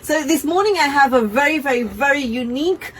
So this morning I have a very, very, very unique,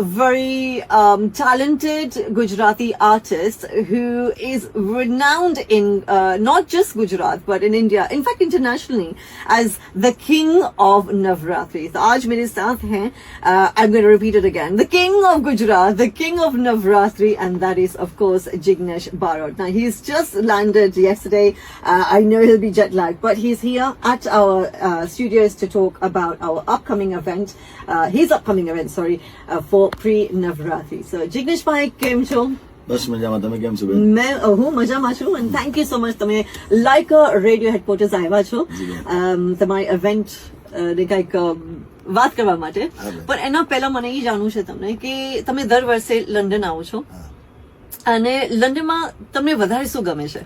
very um, talented Gujarati artist who is renowned in uh, not just Gujarat but in India, in fact internationally, as the king of Navratri. So, aaj mere saath hai, uh, I'm going to repeat it again. The king of Gujarat, the king of Navratri, and that is of course Jignesh Barot. Now he's just landed yesterday. Uh, I know he'll be jet lagged, but he's here at our uh, studios to talk about our upcoming event, uh, his upcoming event, sorry. Uh, for pre-Navratri. So Jignesh Bhai, કેમ છો? બસ મજામાં. તમે કેમ છો મેં હું મજામાં છું અને થેન્ક યુ સો મચ તમે લાઈક રેડિયો હેડક્વાર્ટર્સ આવ્યા છો. તમારી ઇવેન્ટ ને કંઈક વાત કરવા માટે. પણ એના પહેલા મને એ જાણવું છે તમને કે તમે દર વર્ષે લંડન આવો છો. અને લંડનમાં તમને વધારે શું ગમે છે?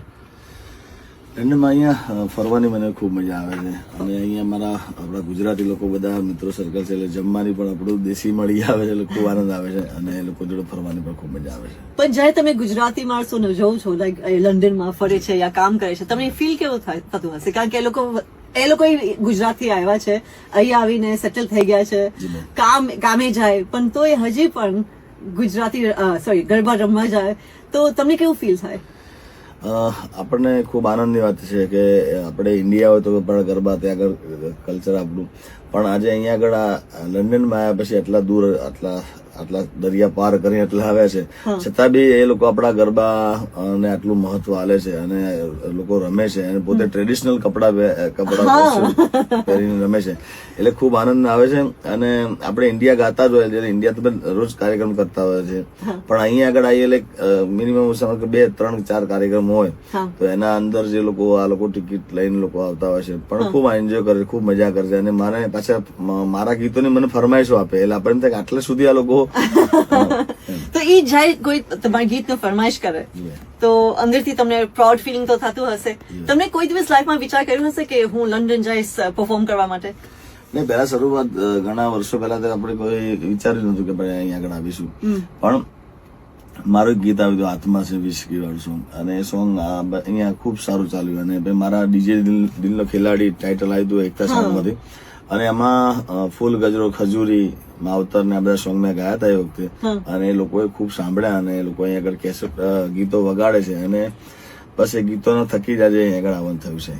લંડનમાં અહીંયા ફરવાની મને ખૂબ મજા આવે છે. અને અહીંયા મારા આપણા ગુજરાતી લોકો બધા મિત્રો સર્કલ છે એટલે જમવાની પણ આપણું દેશી મળી આવે છે એટલે ખૂબ આનંદ આવે છે અને એ લોકો જોડે ફરવાની પણ ખૂબ મજા આવે છે. પણ જ્યારે તમે ગુજરાતી માણસોને જોઉં છો લાઈક લંડનમાં ફરે છે યા કામ કરે છે તમને ફીલ કેવું થાય થતું હશે? કારણ કે એ લોકો એ લોકો ગુજરાતથી આવ્યા છે અહીં આવીને સેટલ થઈ ગયા છે કામ કામે જાય પણ તોય હજી પણ ગુજરાતી સોરી ગરબા રમવા જાય તો તમને કેવું ફીલ થાય? આપણને ખૂબ આનંદની વાત છે કે આપણે ઇન્ડિયા હોય તો પણ ગરબા, ત્યાં આગળ કલ્ચર આપણું પણ આજે અહીંયા આગળ આ લંડનમાં આવ્યા પછી આટલા દૂર આટલા આટલા દરિયા પાર કરીને એટલા આવ્યા છે. છતાં બી એ લોકો આપણા ગરબા ને આટલું મહત્વ આલે છે અને લોકો રમે છે અને પોતે ટ્રેડિશનલ કપડા કપડા પહેરીને રમે છે. એટલે ખૂબ આનંદ આવે છે અને આપણે ઇન્ડિયા ગાતા જ હોય એટલે ઇન્ડિયા તમે રોજ કાર્યક્રમ કરતા હોય છે. પણ અહીંયા આગળ આવીએ એટલે મિનિમમ સમજ કે બે ત્રણ ચાર કાર્યક્રમ હોય તો એના અંદર જે લોકો આ લોકો ટિકિટ લઈને લોકો આવતા હોય છે. પણ ખૂબ એન્જોય કરે છે ખૂબ મજા કરે છે. અને મારે પાછા મારા ગીતોની મને ફરમાઈશો આપે. એટલે આપણને થાય આટલે સુધી આ લોકો તો એ જાય કોઈ તમારા ગીતનો ફરમાઈશ કરે. તો અંદરથી તમને પ્રાઉડ ફિલિંગ તો થતું હશે. તમને કોઈ દિવસ લાઈફમાં વિચાર કર્યો હશે કે હું લંડન જઈશ પરફોર્મ કરવા માટે? નહીં પહેલા શરૂઆત ઘણા વર્ષો પહેલા તો આપણે કોઈ વિચાર્યું નતું કે ભાઈ અહીંયા આગળ આવીશું. પણ મારું ગીત આવ્યું હતું આત્મા છે વિસ્કી વાળું સોંગ. અને એ સોંગ અહીંયા ખૂબ સારું ચાલ્યું. અને મારા ડીજે દિલનો ખેલાડી ટાઇટલ આવ્યું હતું એકતા સાંગમાંથી. અને એમાં ફૂલ ગજરો ખજૂરી માવતર ને બધા સોંગ મેં ગાયા હતા એ વખતે. અને એ લોકોએ ખૂબ સાંભળ્યા અને એ લોકો અહીંયા આગળ કેસેટ ગીતો વગાડે છે અને બસ એ ગીતોના થકી જ આજે અહીંયા આગળ આવવાનું થયું છે.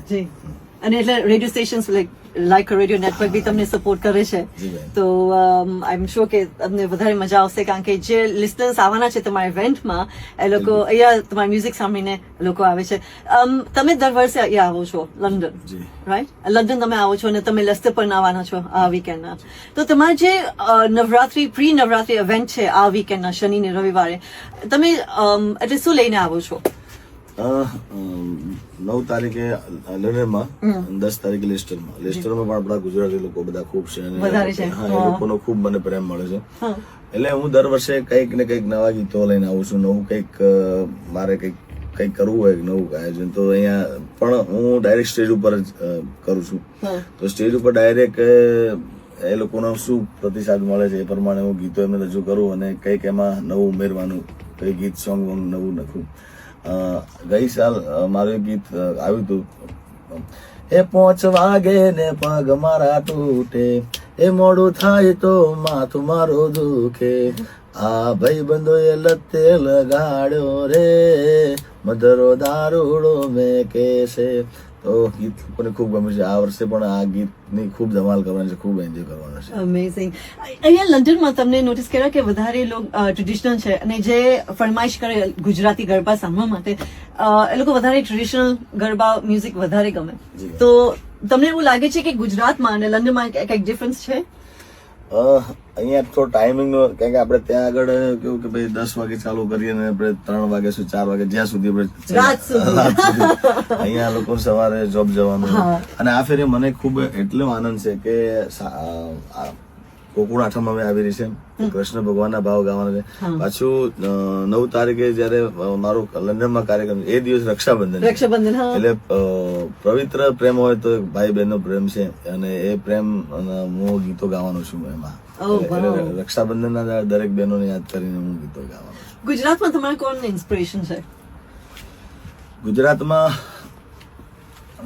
અને એટલે radio stations like like radio network બી તમને સપોર્ટ કરે છે. તો આઈ એમ શ્યોર કે તમને વધારે મજા આવશે કારણ કે જે લિસનર્સ આવવાના છે તમારા ઇવેન્ટમાં એ લોકો અહીંયા તમારા મ્યુઝિક સાંભળીને લોકો આવે છે. અમ, તમે દર વર્ષે અહીંયા આવો છો લંડન રાઈટ લંડન તમે આવો છો અને તમે લેસ્ટર પણ આવવાના છો આ વીકેન્ડના તો તમારા જે નવરાત્રી પ્રી નવરાત્રી ઇવેન્ટ છે આ વીકેન્ડના શનિ ને રવિવારે તમે એટલે શું લઈને આવો છો? નવ તારીખે લંડનમાં દસ તારીખે લેસ્ટરમાં. લેસ્ટરમાં પણ આપણા ગુજરાતી લોકો બધા ખૂબ છે અને હા એ લોકોનો ખૂબ મને પ્રેમ મળે છે. એટલે હું દર વર્ષે કંઈક ને કંઈક નવા ગીતો લઈને આવું છું નવું કંઈક મારે કંઈક કંઈક કરવું હોય નવું આયોજન તો અહીંયા પણ હું ડાયરેક્ટ સ્ટેજ ઉપર જ કરું છું. તો સ્ટેજ ઉપર ડાયરેક્ટ એ લોકોનો શું પ્રતિસાદ મળે છે એ પ્રમાણે હું ગીતો એમને રજૂ કરું અને કંઈક એમાં નવું ઉમેરવાનું કઈ ગીત સોંગ નવું લખું. અ, ગઈ સાલ મારું ગીત આવ્યું હતું. એ પોચ વાગે ને પગ મારા તૂટે, એ મોડું થાય તો માથું મારું દુખે. આ ભાઈ બંધો એ લતે લગાડ્યો રે મધરો દારૂડો મેં કેસે તો ગીત મને ખૂબ ગમે છે. આ વર્ષે પણ આ ગીતની ખૂબ ધમાલ કરવાની છે. ખૂબ એન્જોય કરવાનો છે. અમેઝિંગ અહીંયા લંડનમાં તમને નોટિસ કર્યા કે વધારે લોકો ટ્રેડિશનલ છે. અને જે ફરમાઈશ કરે ગુજરાતી ગરબા સાંભળવા માટે એ લોકો વધારે ટ્રેડિશનલ ગરબા મ્યુઝિક વધારે ગમે. તો તમને એવું લાગે છે કે ગુજરાતમાં અને લંડનમાં કંઈક ડિફરન્સ છે? અહીંયા થોડો ટાઈમિંગ નો કારણ કે આપણે ત્યાં આગળ કેવું કે ભાઈ દસ વાગે ચાલુ કરીએ ને આપણે ત્રણ વાગે સુધી ચાર વાગે જ્યાં સુધી આપણે. અહીંયા લોકો સવારે જોબ જવાનું. અને આ ફેરે મને ખૂબ એટલો આનંદ છે કે ગોકુળ આઠમ અમે આવી રહી છે કૃષ્ણ ભગવાનના ભાવ ગાવાના છે. પાછું નવ તારીખે જયારે મારો લંડનમાં કાર્યક્રમ એ દિવસ રક્ષાબંધન રક્ષાબંધન એટલે પવિત્ર પ્રેમ હોય તો ભાઈ બહેનનો પ્રેમ છે અને એ પ્રેમ હું ગીતો ગાવાનો છું એમાં. રક્ષાબંધનના દરેક બહેનોને યાદ કરીને હું ગીતો ગાવાનો છું. ગુજરાતમાં તમારે કોણ ઇન્સ્પિરેશન છે? ગુજરાતમાં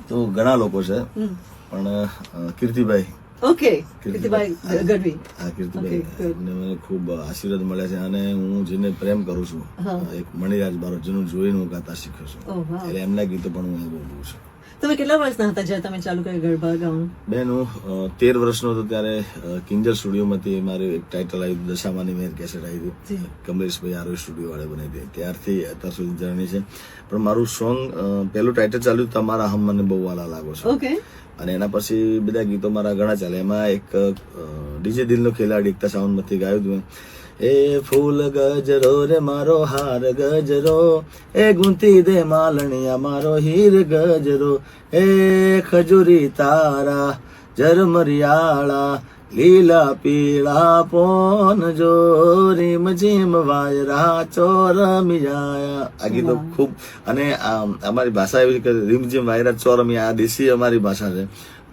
તો ઘણા લોકો છે. પણ કીર્તિભાઈ ઓકે કીર્તિભાઈ ગઢવી હા કીર્તિભાઈ Okay, good. એમને મને ખૂબ આશીર્વાદ મળ્યા છે અને હું જેને પ્રેમ કરું છું એક મણિરાજ બારોટ જેનું જોઈને હું ગાતા શીખ્યો છું. Oh, એટલે એમના ગીતો પણ હું છું. તમે કેટલા વર્ષના હતા જ્યારે તમે ચાલુ કર્યું ગરબા ગાવાનું? બેન હું તેર વર્ષનો હતો ત્યારે કિંજર કિંજલ સ્ટુડિયોમાંથી મારું એક ટાઇટલ આવ્યું દશામાની મેર કેસેટ આવી. હતી. કમલેશભાઈ આરો સ્ટુડિયો વાળે બનાવી હતી. ત્યારથી અત્યાર સુધી જર્ની છે. પણ મારું સોંગ પહેલું ટાઇટલ ચાલ્યું તમારા હમ મને બહુ વાલા લાગો છો. અને એના પછી બધા ગીતો મારા ઘણા ચાલે. એમાં એક ડીજે દિલનો ખેલાડી એકતા સાઉન્ડમાંથી ગાયું હતું એ ફૂલ ગજરો રે મારો, હાર ગજરો, એ ગુંતી દે માલણિયા મારો, હીર ગજરો, એ ખજૂરી તારા ઝરમરિયાળા લીલા પીળા પોન જો રીમ જીમ વાયરા ચોરમિયા આ ગીતો ખૂબ અને અમારી ભાષા એવી કે રીમ જીમ વાયરા ચોરમિયા આ દેશી અમારી ભાષા છે.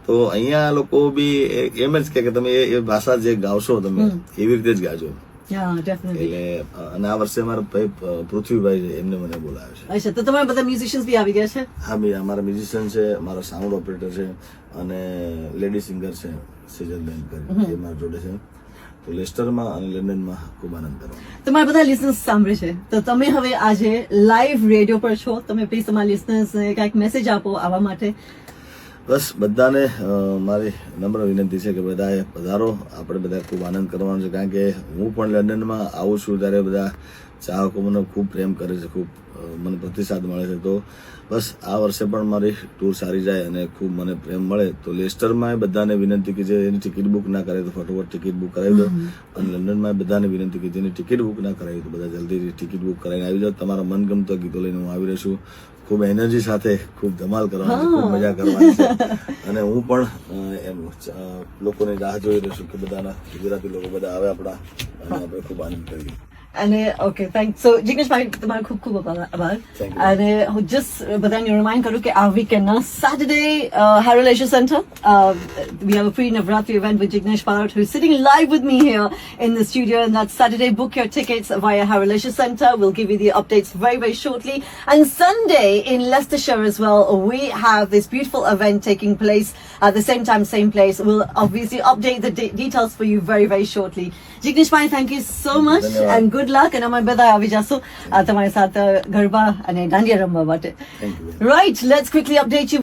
તો અહીંયા લોકો બી એમ જ કે તમે એ ભાષા જે ગાવશો તમે એવી રીતે જ ગાજો. એટલે અને આ વર્ષે અમારા ભાઈ પૃથ્વીભાઈ એમને મને બોલાવે છે. અચ્છા તો તમારા બધા મ્યુઝિશિયન્સ બી આવી ગયા છે? હા ભાઈ અમારા મ્યુઝિશિયન છે મારા સાઉન્ડ ઓપરેટર છે અને લેડી સિંગર છે સેજલબેન કરી એ મારા જોડે છે. તો લેસ્ટરમાં અને લંડનમાં ખૂબ આનંદ કરવાનો. તમારા બધા લિસનર્સ સાંભળે છે. તો તમે હવે આજે લાઈવ રેડિયો પર છો. તમે પ્લીઝ તમારા લિસનર્સને કાંઈક મેસેજ આપો આવવા માટે. બસ બધાને મારી નમ્ર વિનંતી છે કે બધાએ પધારો. આપણે બધા ખૂબ આનંદ કરવાનો છે કારણ કે હું પણ લંડનમાં આવું છું ત્યારે બધા ચાહકો મને ખૂબ પ્રેમ કરે છે ખૂબ મને પ્રતિસાદ મળે છે. તો બસ આ વર્ષે પણ મારી ટૂર સારી જાય અને ખૂબ મને પ્રેમ મળે. તો લેસ્ટરમાં બધાને વિનંતી કે જે એની ટિકિટ બુક ના કરે તો ફટોફટ ટિકિટ બુક કરાવી દો. અને લંડનમાં બધાને વિનંતી કે જેની ટિકિટ બુક ના કરાવી તો બધા જલ્દી ટિકિટ બુક કરાવીને આવી જાઓ. તમારા મનગમતા ગીતો લઈને હું આવી રહીશું ખૂબ એનર્જી સાથે ખૂબ ધમાલ કરવાની ખૂબ મજા કરવાની છે. અને હું પણ એમ લોકોની રાહ જોઈ રહ્યો છું કે બધાના ગુજરાતી લોકો બધા આવે આપણા અને આપણે ખૂબ આનંદ કરીએ. અને ઓકે થેન્ક સો જિગ્નેશભાઈ તમારો ખૂબ ખૂબ આભાર આભાર. Thank you. અને હું જસ્ટ બધાને રિમાઇન્ડ કરું કે આ વીકેન્ડના Saturday Harrow leisure center uh, we have a free Navratri event with Jignesh Parrot who's sitting live with me here in the studio and that's Saturday book your tickets via Harrow Leisure Center we'll give you the updates very very shortly and Sunday in Leicestershire as well we have this beautiful event taking place at the same time same place we'll obviously update the de- details for you very very shortly Jignesh Bhai thank you so good luck and અમે બધા આવી જશું તમારી સાથે ગરબા અને દાંડિયા રમવા માટે right let's quickly update you